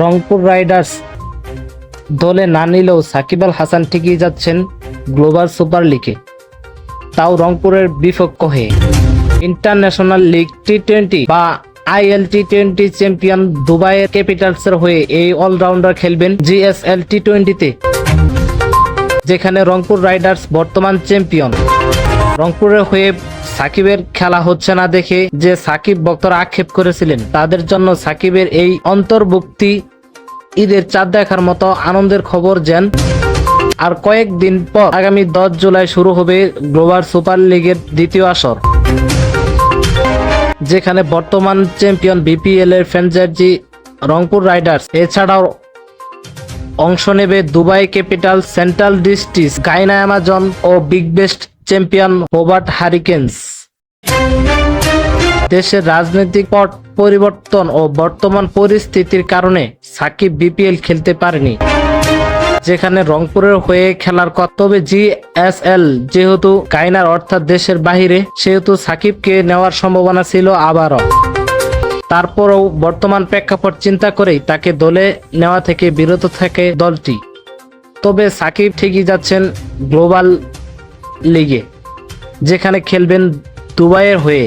Rangpur Riders দলে না নিলেও সাকিব আল হাসান ঠিকই যাচ্ছেন গ্লোবাল সুপার লিগে। তাও রংপুরের বিপক্ষ হয়ে। ইন্টারন্যাশনাল লিগ টি টোয়েন্টি বা আইএল টি টোয়েন্টি চ্যাম্পিয়ন দুবাইয়ের ক্যাপিটালসের হয়ে এই অলরাউন্ডার খেলবেন জিএসএল টি টোয়েন্টিতে যেখানে রংপুর রাইডার্স বর্তমান চ্যাম্পিয়ন। রংপুরের হয়ে সাকিবের খেলা হচ্ছে না দেখে যে সাকিব ভক্তরা আক্ষেপ করেছিলেন, তাদের জন্য সাকিবের এই অন্তর্ভুক্তি ঈদের চাঁদ দেখার মতো আনন্দের খবর যেন আর কয়েকদিন পর আগামী দশ জুলাই শুরু হবে গ্লোবাল সুপার লিগের দ্বিতীয় আসর, যেখানে বর্তমান চ্যাম্পিয়ন বিপিএল এর ফ্র্যাঞ্চাইজি রংপুর রাইডার্স। এছাড়াও অংশ নেবে Dubai capital central district Guyana Amazon ও big bash champion Hobart Hurricanes. দেশের রাজনৈতিক পট পরিবর্তন ও বর্তমান পরিস্থিতির কারণে সাকিব বিপিএল খেলতে পারেনি। যেখানে রংপুরের হয়ে খেলার কথা তবে জিএসএল, যেহেতু গাইনার অর্থাৎ দেশের বাহিরে, সেহেতু সাকিবকে নেওয়ার সম্ভাবনা ছিল আবারও। তারপরও বর্তমান প্রেক্ষাপট চিন্তা করেই তাকে দলে নেওয়া থেকে বিরত থাকে দলটি। তবে সাকিব ঠিকই যাচ্ছেন গ্লোবাল লিগে। যেখানে খেলবেন দুবাইয়ের হয়ে।